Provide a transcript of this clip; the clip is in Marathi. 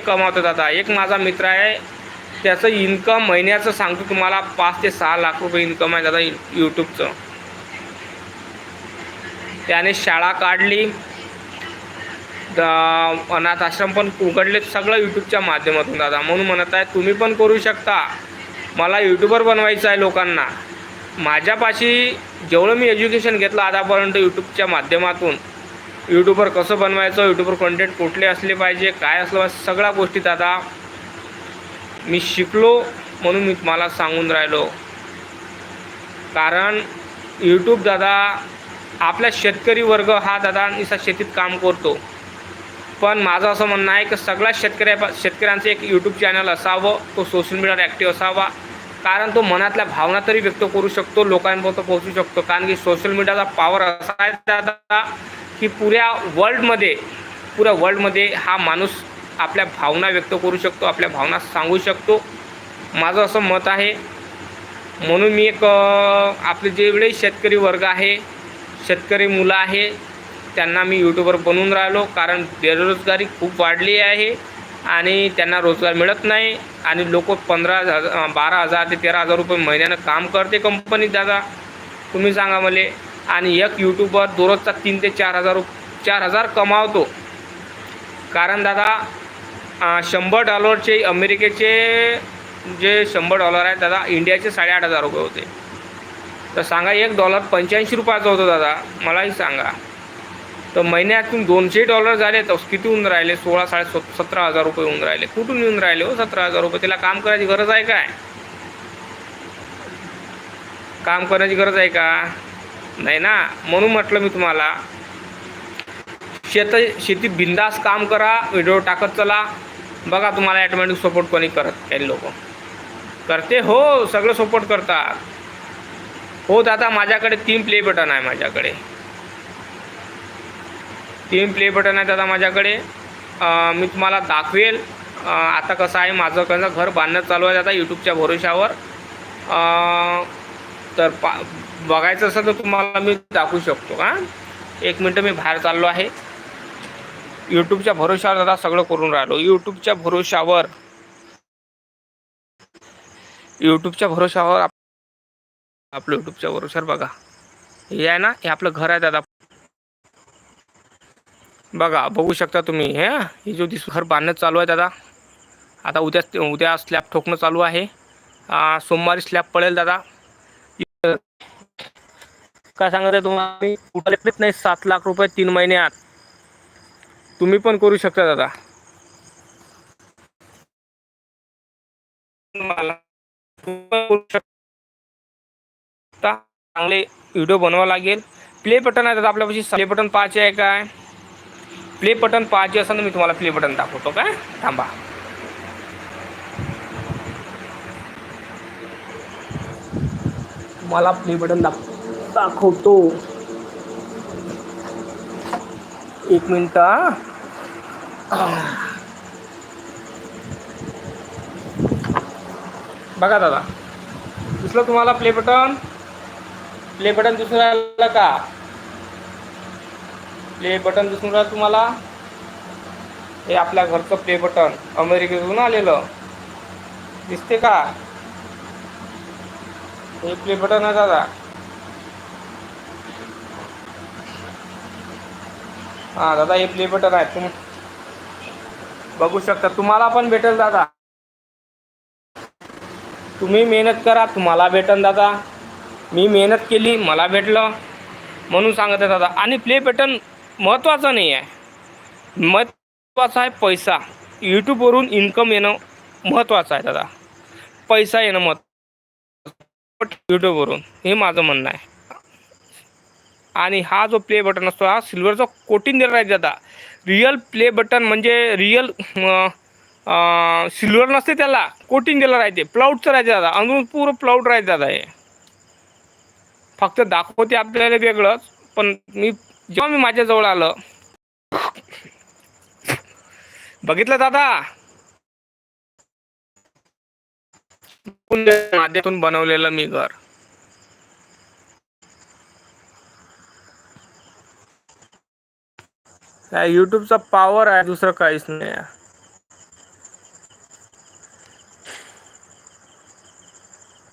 कमावतो दादा. एक माझा मित्र आहे त्याचं इन्कम महिन्याचं सांगतो तुम्हाला पाच ते सहा लाख रुपये इन्कम आहे दादा यूट्यूबचं त्याने शाळा काढली. अनाथ आश्रम पण उघडले सगळं यूट्यूबच्या माध्यमातून दादा. म्हणून म्हणत आहे तुम्ही पण करू शकता. मला यूट्यूबर बनवायचं आहे लोकांना. माझ्यापाशी जेवढं मी एज्युकेशन घेतलं आतापर्यंत यूट्यूबच्या माध्यमातून यूट्यूबर कसं बनवायचं यूट्यूबर कंटेंट कुठले असले पाहिजे काय असलं पाहिजे सगळ्या गोष्टी दादा मी शिकलो म्हणून मी तुम्हाला सांगून राहिलो. कारण यूट्यूब दादा आपला शेतकरी वर्ग हा दादा निसा शेतीत काम करतो. पण माझं असं म्हणणं आहे की सगळ्या शेतकऱ्या शेतकऱ्यांचं एक यूट्यूब चॅनल असावं तो सोशल मीडियावर ॲक्टिव्ह असावा. कारण तो मनातल्या भावना तरी व्यक्त करू शकतो लोकांपर्यंत पोहोचू शकतो. कारण की सोशल मीडियाचा पॉवर असा आहे दादा. की पुऱ्या वर्ल्डमध्ये पुऱ्या वर्ल्डमध्ये हा माणूस आपल्या भावना व्यक्त करू शकतो आपल्या भावना सांगू शकतो. माझं असं मत आहे. म्हणून मी एक आपले जेवढे शेतकरी वर्ग आहे शेतकरी मुलं आहे त्यांना मी यूट्यूबर बनवून राहिलो. कारण बेरोजगारी खूप वाढली आहे आणि त्यांना रोजगार मिळत नाही. आणि लोक पंधरा हजार बारा हजार ते तेरा हजार रुपये महिन्यानं काम करते कंपनीत दादा. तुम्ही सांगा मला आणि एक यूट्यूबर दररोजचा तीन ते चार हजार रुप चार हजार कमावतो. कारण दादा शंभर डॉलरचे अमेरिकेचे जे शंभर डॉलर आहेत दादा इंडियाचे साडेआठ हजार रुपये होते. तर सांगा एक डॉलर पंच्याऐंशी रुपयाचा होतो दादा मलाही सांगा. तर महिन्यातून दोनशे डॉलर झाले तर किती होऊन राहिले? सोळा साडे सतरा हजार रुपये होऊन राहिले. कुठून येऊन राहिले हो सतरा हजार रुपये? त्याला काम करायची गरज आहे काय? काम करण्याची गरज आहे का? नाही ना? म्हणून म्हटलं मी तुम्हाला शेत शेती बिंदास काम करा व्हिडिओ टाकत चला. बघा तुम्हाला ॲटोमॅटिक सपोर्ट कोणी करत काही लोक. करते? हो सगळं सपोर्ट करतात. हो दादा माझ्याकडे तीन प्ले बटन आहे माझ्याकडे. तीन प्ले बटन आहे दादा माझ्याकडे. मी तुम्हाला दाखवेल. आता कसं आहे माझं कसं घर बांधणं चालू आहे दादा यूट्यूबच्या भरोशावर तर पा बघायचं असेल तर तुम्हाला मी दाखवू शकतो का एक मिनटं मी बाहेर चाललो आहे. यूट्यूबच्या भरोशावर दादा सगळं करून राहिलो. यूट्यूबच्या भरोशावर यूट्यूबच्या भरोशावर आप- आपलं यूट्यूबच्या भरोशावर बघा. हे आहे ना हे आपलं घर आहे दादा. बघा बघू शकता तुम्ही हे हे? जो दिस घर बांधणं चालू आहे दादा. आता उद्या उद्या स्लॅब ठोकणं चालू आहे. सोमवारी स्लॅब पडेल दादा. काय सांगत आहे तुम्हाला मी येत नाही सात लाख रुपये तीन महिन्यात तुम्ही पण करू शकता दादा. चांगले व्हिडिओ बनवा लागेल. प्ले बटन आहे दादा आपल्यापाशी प्ले बटन पाहायचे आहे काय? प्ले बटन पाहायचे असेल तर मी तुम्हाला प्ले बटन दाखवतो काय? थांबा. मला प्ले बटन दाखव दाखवतो. एक मिनिट बघा दादा दिसलं तुम्हाला प्ले बटन प्ले बटन दिसून राहिलं का? प्ले बटन दिसून राहिलं तुम्हाला? हे आपल्या घरचं प्ले बटन अमेरिकेतून आलेलं. दिसते का? हे प्ले बटन आहे दादा. हा दादा हे प्ले बटन आहे. तुम बघू शकता. तुम्हाला पण भेटेल दादा. तुम्ही मेहनत करा तुम्हाला भेटन दादा. मी मेहनत केली मला भेटलं म्हणून सांगत आहे दादा. आणि प्ले बटन महत्त्वाचं नाही आहे. महत्त्वाचं आहे पैसा. यूट्यूबवरून इन्कम येणं महत्त्वाचं आहे दादा. पैसा येणं महत्त्व यूट्यूबवरून हे माझं म्हणणं आहे. आणि हा जो प्ले बटन असतो हा सिल्वरचा कोटिंग म्हणजे दिला राहते जाता रिअल प्ले बटन म्हणजे रिअल सिल्वर नसते त्याला कोटिंग दिलं राहते. प्लाउडचं राहते दादा. अंदरून पुरं प्लाउड राहते दादा हे. फक्त दाखवते आपल्याला वेगळंच पण मी जेव्हा मी माझ्याजवळ आलं बघितलं दादा? माध्यमातून बनवलेलं मी घर. यूट्यूबचा पॉवर आहे दुसरं काहीच नाही आहे.